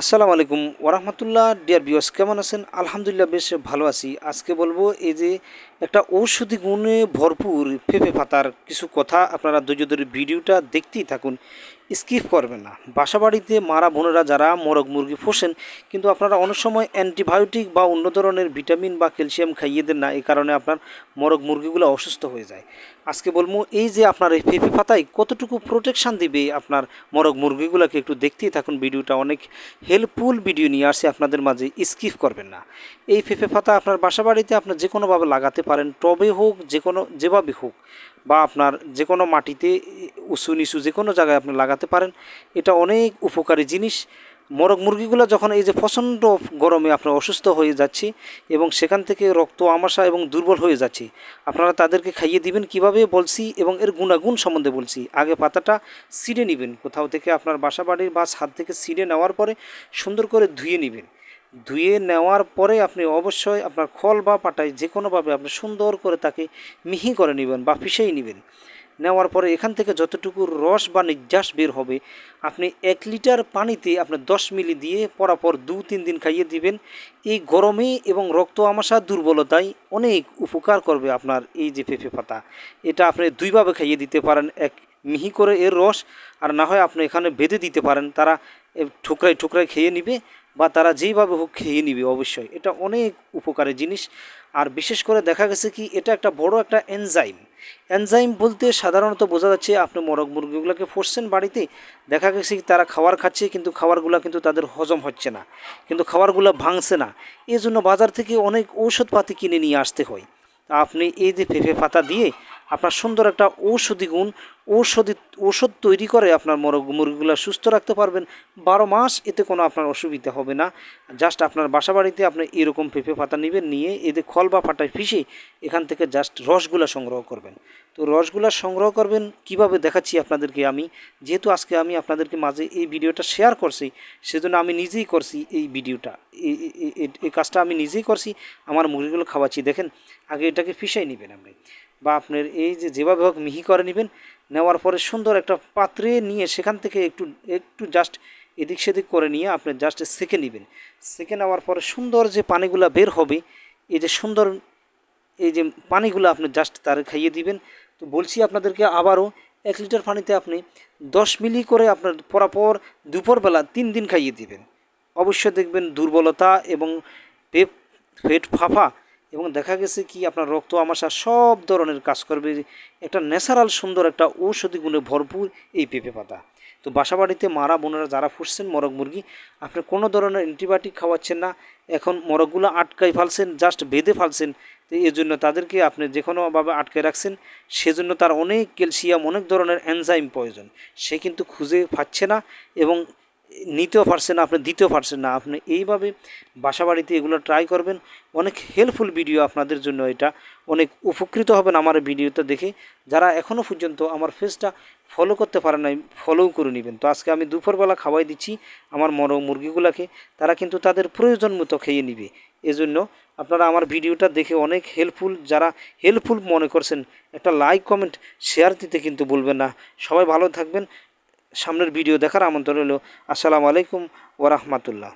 আসসালামু আলাইকুম ওরহমতুল্লাহ ডিয়ার বিওস কেমন আছেন? আলহামদুলিল্লাহ, বেশ ভালো আছি। আজকে বলব এই যে একটা ঔষধি গুণে ভরপুর পেঁপে পাতার কিছু কথা আপনারা ধৈর্য ধরে ভিডিওটা দেখতেই থাকুন। স্কিপ করবেন না। বাসা বাড়িতে মারা বোনেরা যারা মরগ মুরগি পোষেন, কিন্তু আপনারা অনেক সময় অ্যান্টিবায়োটিক বা অন্য ধরনের ভিটামিন বা ক্যালসিয়াম খাইয়ে দেন না এই কারণে আপনার মরগ মুরগিগুলো অসুস্থ হয়ে যায়। আজকে বলব, এই যে আপনার এই পেঁপে পাতায় কতটুকু প্রোটেকশান দিবে আপনার মরগ মুরগিগুলোকে একটু দেখতেই থাকুন ভিডিওটা। অনেক হেল্পফুল ভিডিও নিয়ে আসছে আপনাদের মাঝে, স্কিপ করবেন না। এই পেঁপে পাতা আপনার বাসা বাড়িতে আপনার যে কোনোভাবে লাগাতে পারেন। টবে হোক যে কোনো যেভাবে হোক বা আপনার যে কোনো মাটিতে উঁচু নিচু যে কোনো জায়গায় আপনি লাগাতে পারেন। এটা অনেক উপকারী জিনিস। মোরগ মুরগিগুলো যখন এই যে প্রচণ্ড গরমে আপনার অসুস্থ হয়ে যাচ্ছে এবং সেখান থেকে রক্ত আমাশা এবং দুর্বল হয়ে যাচ্ছে, আপনারা তাদেরকে খাইয়ে দিবেন কীভাবে বলছি এবং এর গুণাগুণ সম্বন্ধে বলছি। আগে পাতাটা ছিঁড়ে নেবেন, কোথাও থেকে আপনার বাসা বাড়ির বা ছাদ থেকে ছিঁড়ে নেওয়ার পরে সুন্দর করে ধুয়ে নেবেন। ধুয়ে নেওয়ার পরে আপনি অবশ্যই আপনার খল বা পাটায় যে কোনোভাবে আপনি সুন্দর করে তাকে মিহি করে নেবেন বা পিষেই নেবেন। নেওয়ার পরে এখান থেকে যতটুকু রস বা নির্যাস বের হবে, আপনি এক লিটার পানিতে আপনি দশ মিলি দিয়ে পরাপর দু তিন দিন খাইয়ে দিবেন। এই গরমে এবং রক্ত আমাশা দুর্বলতায় অনেক উপকার করবে আপনার এই যে পেঁপে পাতা। এটা আপনি দুইভাবে খাইয়ে দিতে পারেন, এক মিহি করে এর রস আর না হয় আপনি এখানে বেঁধে দিতে পারেন। তারা ঠুকরাই ঠুকরাই খেয়ে নিবে বা তারা যেইভাবে হোক খেয়ে নিবে অবশ্যই। এটা অনেক উপকারী জিনিস। আর বিশেষ করে দেখা গেছে কি, এটা একটা বড় একটা এনজাইম এনজাইম বলতে সাধারণত বোঝা যাচ্ছে আপনি মরগ মুরগিগুলোকে ফসছেন বাড়িতে, দেখা গেছে কি তারা খাবার খাচ্ছে কিন্তু খাবারগুলো কিন্তু তাদের হজম হচ্ছে না, কিন্তু খাবারগুলো ভাঙছে না। এই জন্য বাজার থেকে অনেক ঔষধপাতি কিনে নিয়ে আসতে হয়। আপনি এই যে পেঁপে পাতা দিয়ে আপনার সুন্দর একটা ঔষধি গুণ, ঔষধি ওষুধ তৈরি করে আপনার মরগ, মুরগিগুলো সুস্থ রাখতে পারবেন। বারো মাস এতে কোনো আপনার অসুবিধা হবে না। জাস্ট আপনার বাসা বাড়িতে আপনি এরকম পেঁপে পাতা নেবেন, নিয়ে এতে খল বা ফাটায় ফিসে এখান থেকে জাস্ট রসগুলা সংগ্রহ করবেন। তো রসগুলা সংগ্রহ করবেন, কীভাবে দেখাচ্ছি আপনাদেরকে আমি, যেহেতু আজকে আমি আপনাদেরকে মাঝে এই ভিডিওটা শেয়ার করছি, সেজন্য আমি নিজেই করছি এই ভিডিওটা। এই কাজটা আমি নিজেই করছি, আমার মুরগিগুলো খাওয়াচ্ছি। দেখেন, আগে এটাকে ফিসাই নেবেন আপনি। বা আপনার এই যে যেভাবে হোক মিহি করে নেবেন, নেওয়ার পরে সুন্দর একটা পাত্রে নিয়ে সেখান থেকে একটু একটু জাস্ট এদিক সেদিক করে নিয়ে আপনি জাস্ট সেকে নেবেন। সেকে নেওয়ার পরে সুন্দর যে পানিগুলো বের হবে, এই যে সুন্দর এই যে পানিগুলো আপনি জাস্ট তার খাইয়ে দিবেন। তো বলছি আপনাদেরকে আবারও, এক লিটার পানিতে আপনি দশ মিলি করে আপনার পরাপর দুপুরবেলা তিন দিন খাইয়ে দিবেন। অবশ্যই দেখবেন দুর্বলতা এবং পেট ফাঁপা এবং দেখা গেছে কি, আপনার রক্ত আমাশা সব ধরনের কাজ করবে। একটা ন্যাচারাল সুন্দর একটা ঔষধি গুণে ভরপুর এই পেঁপে পাতা। তো বাসা বাড়িতে মারা, বোনেরা যারা ফুটছেন মরগ মুরগি, আপনি কোনো ধরনের অ্যান্টিবায়োটিক খাওয়াচ্ছেন না। এখন মরগগুলো আটকাই ফালছেন জাস্ট বেঁধে ফালছেন। তো এই জন্য তাদেরকে আপনি যে কোনোভাবে আটকে রাখছেন, সেজন্য তার অনেক ক্যালসিয়াম, অনেক ধরনের এনজাইম প্রয়োজন। সে কিন্তু খুঁজে পাচ্ছে না এবং নিতেও পারছেন না, আপনি দিতেও পারছেন না। আপনি এইভাবে বাসা বাড়িতে এগুলো ট্রাই করবেন। অনেক হেল্পফুল ভিডিও আপনাদের জন্য এটা। অনেক উপকৃত হবেন আমার ভিডিওটা দেখে। যারা এখনও পর্যন্ত আমার ফেসটা ফলো করতে পারে নাই ফলোও করে নেবেন। তো আজকে আমি দুপুরবেলা খাওয়াই দিচ্ছি আমার মর মুরগিগুলোকে। তারা কিন্তু তাদের প্রয়োজন মতো খেয়ে নিবে। এজন্য আপনারা আমার ভিডিওটা দেখে অনেক হেল্পফুল যারা হেল্পফুল মনে করছেন, একটা লাইক কমেন্ট শেয়ার দিতে কিন্তু বলবেন না। সবাই ভালো থাকবেন। সামনের ভিডিও দেখার আমন্ত্রণ রইল। আসসালামু আলাইকুম ওরহমতুল্লাহ